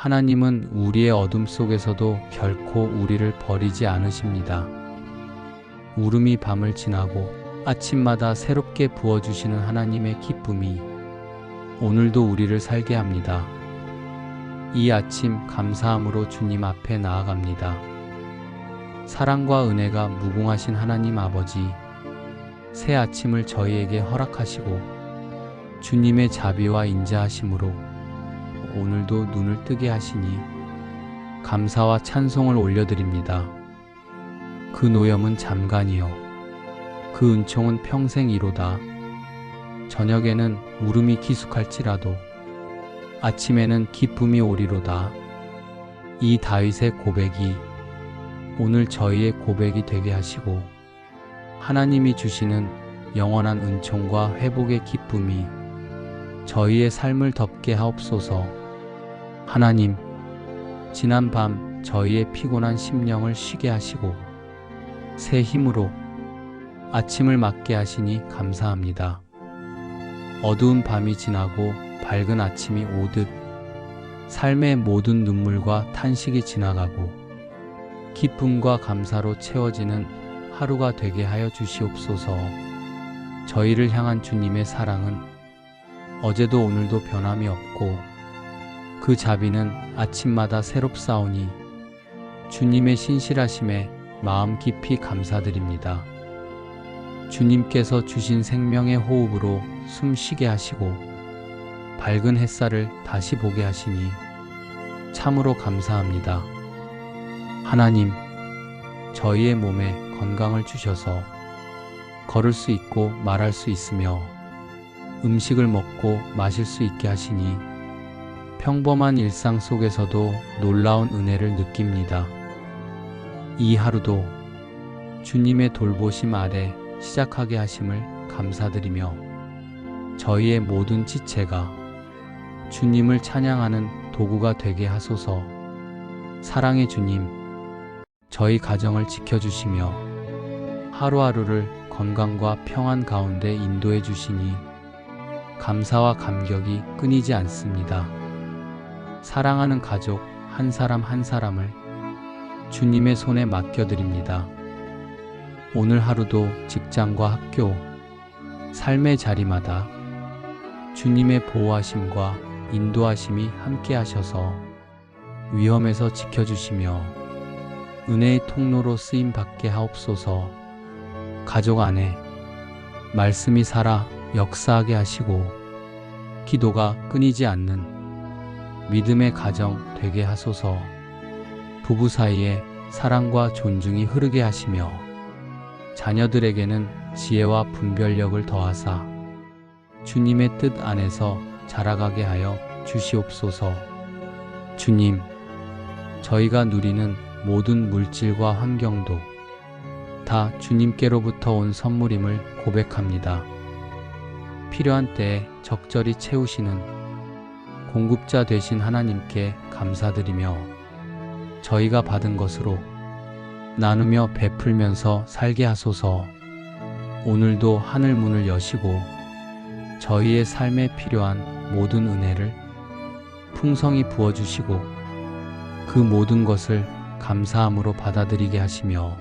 하나님은 우리의 어둠 속에서도 결코 우리를 버리지 않으십니다. 울음이 밤을 지나고 아침마다 새롭게 부어주시는 하나님의 기쁨이 오늘도 우리를 살게 합니다. 이 아침 감사함으로 주님 앞에 나아갑니다. 사랑과 은혜가 무궁하신 하나님 아버지, 새 아침을 저희에게 허락하시고 주님의 자비와 인자하심으로 오늘도 눈을 뜨게 하시니 감사와 찬송을 올려드립니다. 그 노염은 잠깐이요. 그 은총은 평생이로다. 저녁에는 울음이 기숙할지라도 아침에는 기쁨이 오리로다. 이 다윗의 고백이 오늘 저희의 고백이 되게 하시고 하나님이 주시는 영원한 은총과 회복의 기쁨이 저희의 삶을 덮게 하옵소서. 하나님, 지난 밤 저희의 피곤한 심령을 쉬게 하시고 새 힘으로 아침을 맞게 하시니 감사합니다. 어두운 밤이 지나고 밝은 아침이 오듯 삶의 모든 눈물과 탄식이 지나가고 기쁨과 감사로 채워지는 하루가 되게 하여 주시옵소서. 저희를 향한 주님의 사랑은 어제도 오늘도 변함이 없고 그 자비는 아침마다 새롭사오니 주님의 신실하심에 마음 깊이 감사드립니다. 주님께서 주신 생명의 호흡으로 숨 쉬게 하시고 밝은 햇살을 다시 보게 하시니 참으로 감사합니다. 하나님, 저희의 몸에 건강을 주셔서 걸을 수 있고 말할 수 있으며 음식을 먹고 마실 수 있게 하시니 평범한 일상 속에서도 놀라운 은혜를 느낍니다. 이 하루도 주님의 돌보심 아래 시작하게 하심을 감사드리며 저희의 모든 지체가 주님을 찬양하는 도구가 되게 하소서 사랑의 주님, 저희 가정을 지켜주시며 하루하루를 건강과 평안 가운데 인도해 주시니 감사와 감격이 끊이지 않습니다. 사랑하는 가족 한 사람 한 사람을 주님의 손에 맡겨드립니다. 오늘 하루도 직장과 학교, 삶의 자리마다 주님의 보호하심과 인도하심이 함께 하셔서 위험에서 지켜주시며 은혜의 통로로 쓰임 받게 하옵소서 가족 안에 말씀이 살아 역사하게 하시고 기도가 끊이지 않는 믿음의 가정 되게 하소서 부부 사이에 사랑과 존중이 흐르게 하시며 자녀들에게는 지혜와 분별력을 더하사 주님의 뜻 안에서 자라가게 하여 주시옵소서 주님, 저희가 누리는 모든 물질과 환경도 다 주님께로부터 온 선물임을 고백합니다. 필요한 때에 적절히 채우시는 공급자 되신 하나님께 감사드리며 저희가 받은 것으로 나누며 베풀면서 살게 하소서. 오늘도 하늘 문을 여시고 저희의 삶에 필요한 모든 은혜를 풍성히 부어주시고 그 모든 것을 감사함으로 받아들이게 하시며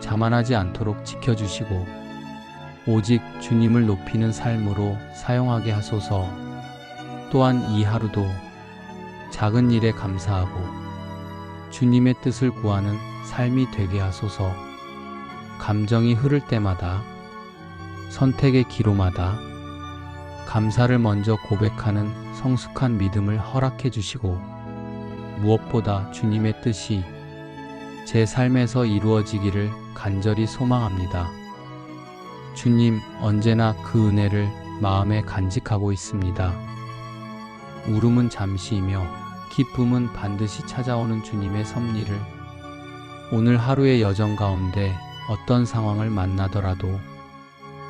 자만하지 않도록 지켜주시고 오직 주님을 높이는 삶으로 사용하게 하소서 또한 이 하루도 작은 일에 감사하고 주님의 뜻을 구하는 삶이 되게 하소서 감정이 흐를 때마다 선택의 기로마다 감사를 먼저 고백하는 성숙한 믿음을 허락해 주시고 무엇보다 주님의 뜻이 제 삶에서 이루어지기를 간절히 소망합니다. 주님 언제나 그 은혜를 마음에 간직하고 있습니다. 울음은 잠시이며 기쁨은 반드시 찾아오는 주님의 섭리를. 오늘 하루의 여정 가운데 어떤 상황을 만나더라도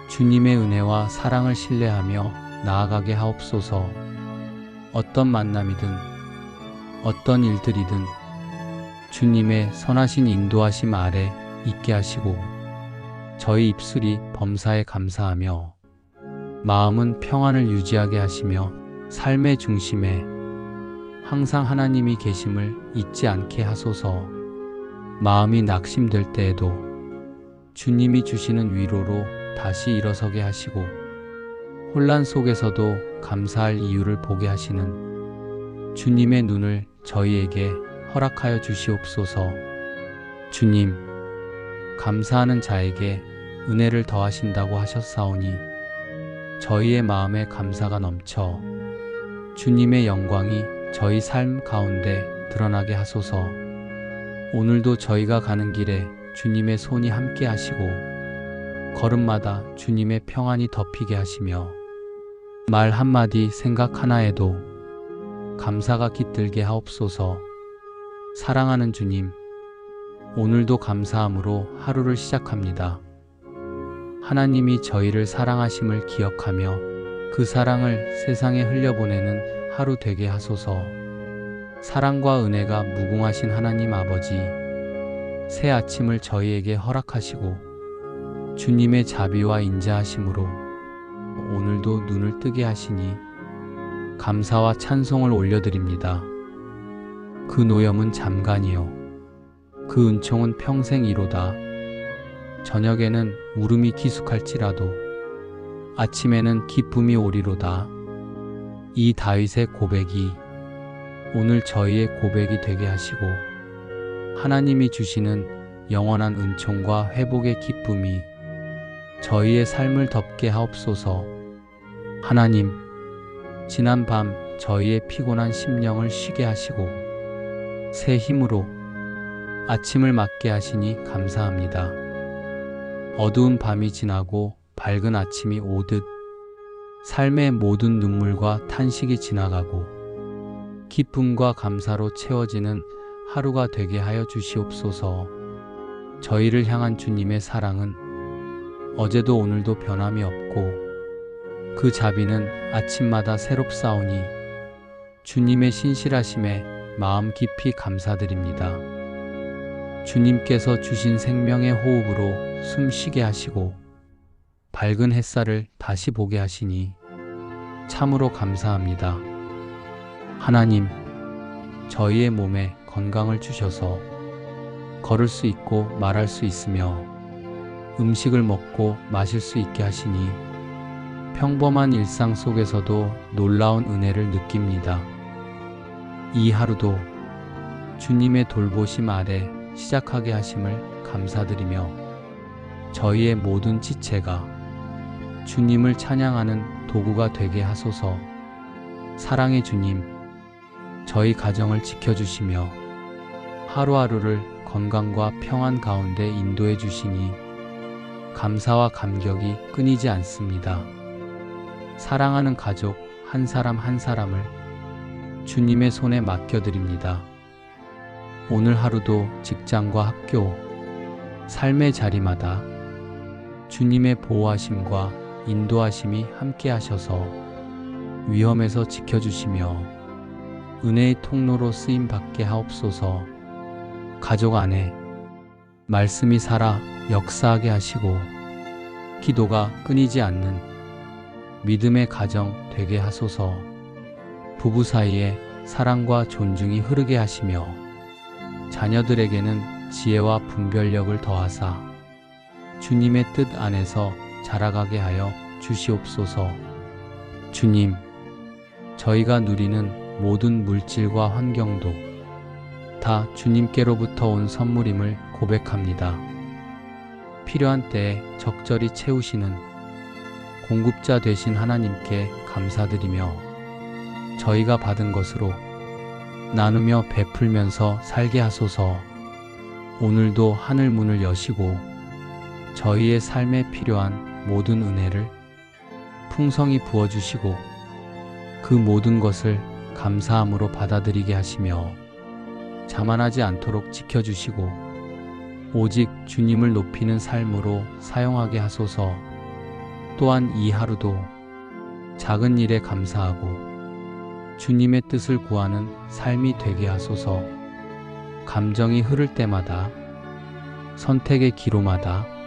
주님의 은혜와 사랑을 신뢰하며 나아가게 하옵소서. 어떤 만남이든 어떤 일들이든 주님의 선하신 인도하심 아래 있게 하시고 저희 입술이 범사에 감사하며 마음은 평안을 유지하게 하시며 삶의 중심에 항상 하나님이 계심을 잊지 않게 하소서. 마음이 낙심될 때에도 주님이 주시는 위로로 다시 일어서게 하시고 혼란 속에서도 감사할 이유를 보게 하시는 주님의 눈을 저희에게 허락하여 주시옵소서. 주님, 감사하는 자에게 은혜를 더하신다고 하셨사오니 저희의 마음에 감사가 넘쳐 주님의 영광이 저희 삶 가운데 드러나게 하소서. 오늘도 저희가 가는 길에 주님의 손이 함께 하시고 걸음마다 주님의 평안이 덮이게 하시며 말 한마디 생각 하나에도 감사가 깃들게 하옵소서. 사랑하는 주님, 오늘도 감사함으로 하루를 시작합니다. 하나님이 저희를 사랑하심을 기억하며 그 사랑을 세상에 흘려보내는 하루 되게 하소서. 사랑과 은혜가 무궁하신 하나님 아버지, 새 아침을 저희에게 허락하시고 주님의 자비와 인자하심으로 오늘도 눈을 뜨게 하시니 감사와 찬송을 올려드립니다. 그 노염은 잠깐이요. 그 은총은 평생이로다. 저녁에는 울음이 기숙할지라도 아침에는 기쁨이 오리로다. 이 다윗의 고백이 오늘 저희의 고백이 되게 하시고 하나님이 주시는 영원한 은총과 회복의 기쁨이 저희의 삶을 덮게 하옵소서. 하나님, 지난 밤 저희의 피곤한 심령을 쉬게 하시고 새 힘으로 아침을 맞게 하시니 감사합니다. 어두운 밤이 지나고 밝은 아침이 오듯 삶의 모든 눈물과 탄식이 지나가고 기쁨과 감사로 채워지는 하루가 되게 하여 주시옵소서. 저희를 향한 주님의 사랑은 어제도 오늘도 변함이 없고 그 자비는 아침마다 새롭사오니 주님의 신실하심에 마음 깊이 감사드립니다. 주님께서 주신 생명의 호흡으로 숨 쉬게 하시고 밝은 햇살을 다시 보게 하시니 참으로 감사합니다. 하나님, 저희의 몸에 건강을 주셔서 걸을 수 있고 말할 수 있으며 음식을 먹고 마실 수 있게 하시니 평범한 일상 속에서도 놀라운 은혜를 느낍니다. 이 하루도 주님의 돌보심 아래 시작하게 하심을 감사드리며 저희의 모든 지체가 주님을 찬양하는 도구가 되게 하소서 사랑의 주님, 저희 가정을 지켜주시며 하루하루를 건강과 평안 가운데 인도해 주시니 감사와 감격이 끊이지 않습니다. 사랑하는 가족 한 사람 한 사람을 주님의 손에 맡겨드립니다. 오늘 하루도 직장과 학교, 삶의 자리마다 주님의 보호하심과 인도하심이 함께 하셔서 위험에서 지켜주시며 은혜의 통로로 쓰임 받게 하옵소서. 가족 안에 말씀이 살아 역사하게 하시고 기도가 끊이지 않는 믿음의 가정 되게 하소서. 부부 사이에 사랑과 존중이 흐르게 하시며 자녀들에게는 지혜와 분별력을 더하사 주님의 뜻 안에서 자라가게 하여 주시옵소서 주님, 저희가 누리는 모든 물질과 환경도 다 주님께로부터 온 선물임을 고백합니다. 필요한 때에 적절히 채우시는 공급자 되신 하나님께 감사드리며 저희가 받은 것으로 나누며 베풀면서 살게 하소서 오늘도 하늘 문을 여시고 저희의 삶에 필요한 모든 은혜를 풍성히 부어주시고 그 모든 것을 감사함으로 받아들이게 하시며 자만하지 않도록 지켜주시고 오직 주님을 높이는 삶으로 사용하게 하소서. 또한 이 하루도 작은 일에 감사하고 주님의 뜻을 구하는 삶이 되게 하소서. 감정이 흐를 때마다 선택의 기로마다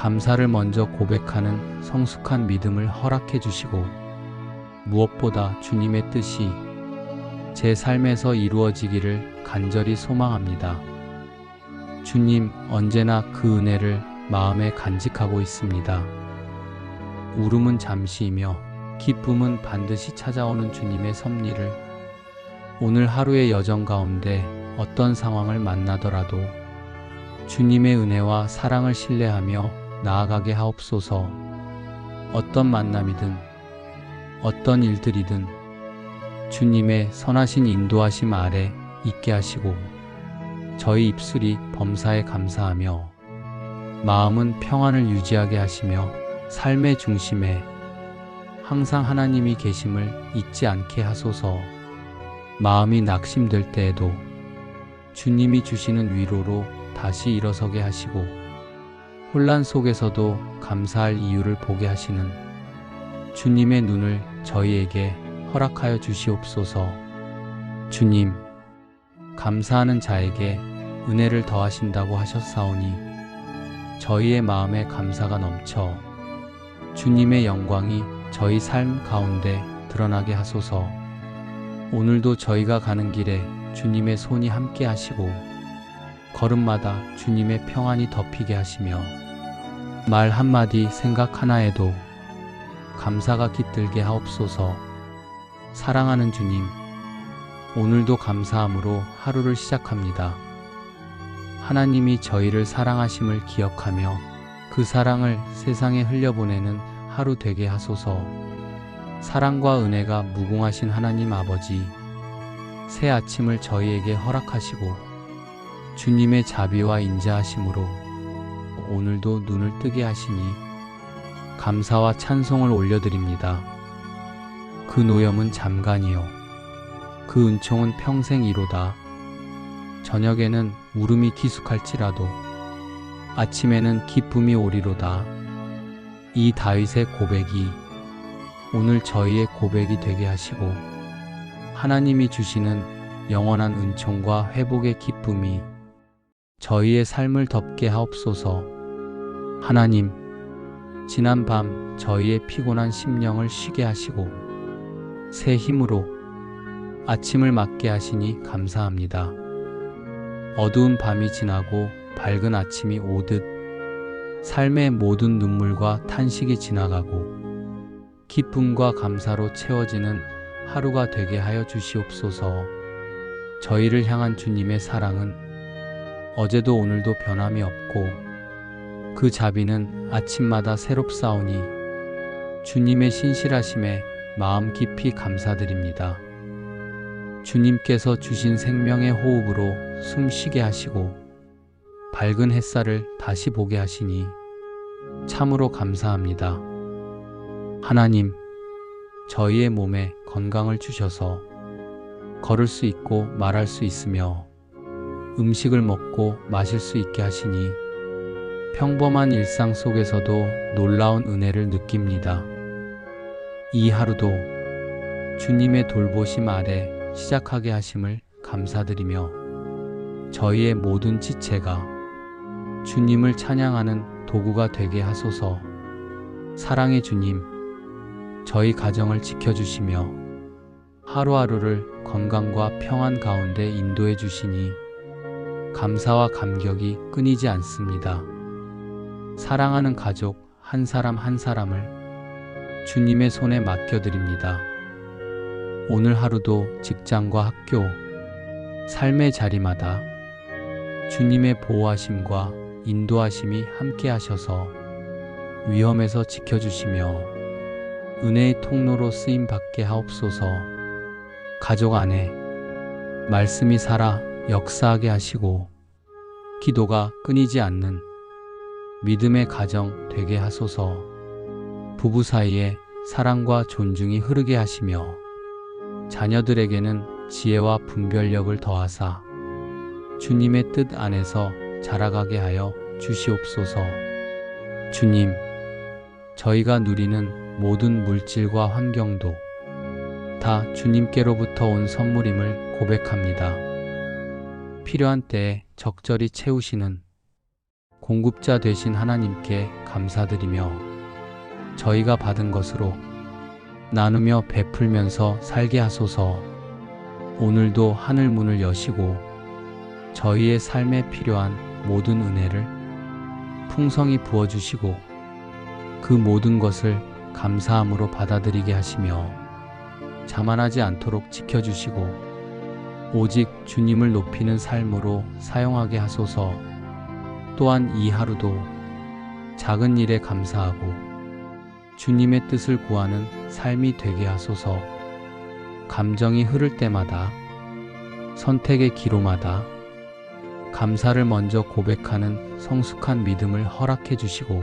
감사를 먼저 고백하는 성숙한 믿음을 허락해 주시고 무엇보다 주님의 뜻이 제 삶에서 이루어지기를 간절히 소망합니다. 주님, 언제나 그 은혜를 마음에 간직하고 있습니다. 울음은 잠시이며 기쁨은 반드시 찾아오는 주님의 섭리를 오늘 하루의 여정 가운데 어떤 상황을 만나더라도 주님의 은혜와 사랑을 신뢰하며 나아가게 하옵소서. 어떤 만남이든 어떤 일들이든 주님의 선하신 인도하심 아래 있게 하시고 저희 입술이 범사에 감사하며 마음은 평안을 유지하게 하시며 삶의 중심에 항상 하나님이 계심을 잊지 않게 하소서. 마음이 낙심될 때에도 주님이 주시는 위로로 다시 일어서게 하시고 혼란 속에서도 감사할 이유를 보게 하시는 주님의 눈을 저희에게 허락하여 주시옵소서. 주님 감사하는 자에게 은혜를 더하신다고 하셨사오니 저희의 마음에 감사가 넘쳐 주님의 영광이 저희 삶 가운데 드러나게 하소서. 오늘도 저희가 가는 길에 주님의 손이 함께 하시고 걸음마다 주님의 평안이 덮이게 하시며 말 한마디 생각 하나에도 감사가 깃들게 하옵소서 사랑하는 주님 오늘도 감사함으로 하루를 시작합니다. 하나님이 저희를 사랑하심을 기억하며 그 사랑을 세상에 흘려보내는 하루 되게 하소서. 사랑과 은혜가 무궁하신 하나님 아버지, 새 아침을 저희에게 허락하시고 주님의 자비와 인자하심으로 오늘도 눈을 뜨게 하시니 감사와 찬송을 올려드립니다. 그 노염은 잠깐이요. 그 은총은 평생이로다. 저녁에는 울음이 기숙할지라도 아침에는 기쁨이 오리로다. 이 다윗의 고백이 오늘 저희의 고백이 되게 하시고 하나님이 주시는 영원한 은총과 회복의 기쁨이 저희의 삶을 덮게 하옵소서. 하나님, 지난 밤 저희의 피곤한 심령을 쉬게 하시고 새 힘으로 아침을 맞게 하시니 감사합니다. 어두운 밤이 지나고 밝은 아침이 오듯 삶의 모든 눈물과 탄식이 지나가고 기쁨과 감사로 채워지는 하루가 되게 하여 주시옵소서. 저희를 향한 주님의 사랑은 어제도 오늘도 변함이 없고 그 자비는 아침마다 새롭사오니 주님의 신실하심에 마음 깊이 감사드립니다. 주님께서 주신 생명의 호흡으로 숨 쉬게 하시고 밝은 햇살을 다시 보게 하시니 참으로 감사합니다. 하나님, 저희의 몸에 건강을 주셔서 걸을 수 있고 말할 수 있으며 음식을 먹고 마실 수 있게 하시니 평범한 일상 속에서도 놀라운 은혜를 느낍니다. 이 하루도 주님의 돌보심 아래 시작하게 하심을 감사드리며 저희의 모든 지체가 주님을 찬양하는 도구가 되게 하소서 사랑의 주님, 저희 가정을 지켜주시며 하루하루를 건강과 평안 가운데 인도해 주시니 감사와 감격이 끊이지 않습니다. 사랑하는 가족 한 사람 한 사람을 주님의 손에 맡겨드립니다. 오늘 하루도 직장과 학교, 삶의 자리마다 주님의 보호하심과 인도하심이 함께 하셔서 위험에서 지켜주시며 은혜의 통로로 쓰임 받게 하옵소서 가족 안에 말씀이 살아 역사하게 하시고 기도가 끊이지 않는 믿음의 가정 되게 하소서 부부 사이에 사랑과 존중이 흐르게 하시며 자녀들에게는 지혜와 분별력을 더하사 주님의 뜻 안에서 자라가게 하여 주시옵소서. 주님, 저희가 누리는 모든 물질과 환경도 다 주님께로부터 온 선물임을 고백합니다. 필요한 때에 적절히 채우시는 공급자 되신 하나님께 감사드리며 저희가 받은 것으로 나누며 베풀면서 살게 하소서. 오늘도 하늘 문을 여시고 저희의 삶에 필요한 모든 은혜를 풍성히 부어주시고 그 모든 것을 감사함으로 받아들이게 하시며 자만하지 않도록 지켜주시고 오직 주님을 높이는 삶으로 사용하게 하소서 또한 이 하루도 작은 일에 감사하고 주님의 뜻을 구하는 삶이 되게 하소서 감정이 흐를 때마다 선택의 기로마다 감사를 먼저 고백하는 성숙한 믿음을 허락해 주시고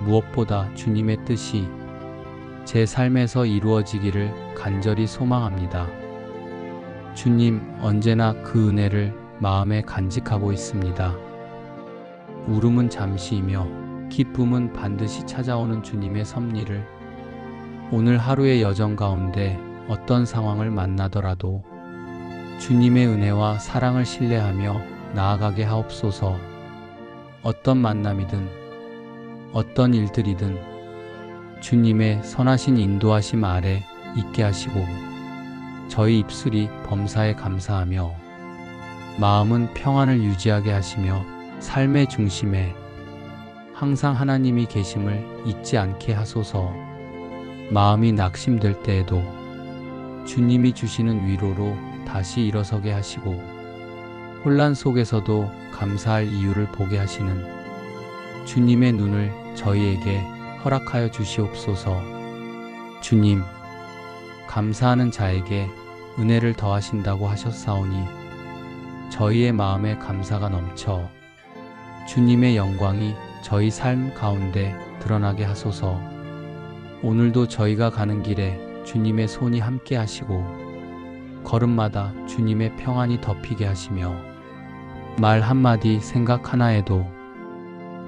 무엇보다 주님의 뜻이 제 삶에서 이루어지기를 간절히 소망합니다. 주님 언제나 그 은혜를 마음에 간직하고 있습니다. 울음은 잠시이며 기쁨은 반드시 찾아오는 주님의 섭리를 오늘 하루의 여정 가운데 어떤 상황을 만나더라도 주님의 은혜와 사랑을 신뢰하며 나아가게 하옵소서 어떤 만남이든 어떤 일들이든 주님의 선하신 인도하심 아래 있게 하시고 저희 입술이 범사에 감사하며 마음은 평안을 유지하게 하시며 삶의 중심에 항상 하나님이 계심을 잊지 않게 하소서. 마음이 낙심될 때에도 주님이 주시는 위로로 다시 일어서게 하시고 혼란 속에서도 감사할 이유를 보게 하시는 주님의 눈을 저희에게 허락하여 주시옵소서. 주님 감사하는 자에게 은혜를 더하신다고 하셨사오니 저희의 마음에 감사가 넘쳐 주님의 영광이 저희 삶 가운데 드러나게 하소서 오늘도 저희가 가는 길에 주님의 손이 함께 하시고 걸음마다 주님의 평안이 덮이게 하시며 말 한마디 생각 하나에도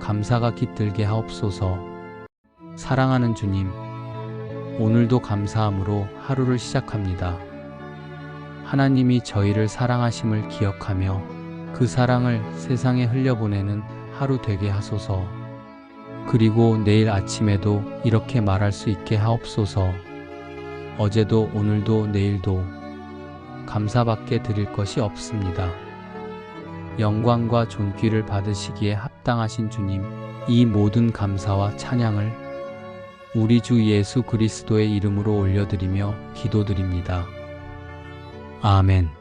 감사가 깃들게 하옵소서 사랑하는 주님 오늘도 감사함으로 하루를 시작합니다. 하나님이 저희를 사랑하심을 기억하며 그 사랑을 세상에 흘려보내는 하루 되게 하소서. 그리고 내일 아침에도 이렇게 말할 수 있게 하옵소서. 어제도 오늘도 내일도 감사밖에 드릴 것이 없습니다. 영광과 존귀를 받으시기에 합당하신 주님, 이 모든 감사와 찬양을 우리 주 예수 그리스도의 이름으로 올려드리며 기도드립니다. 아멘.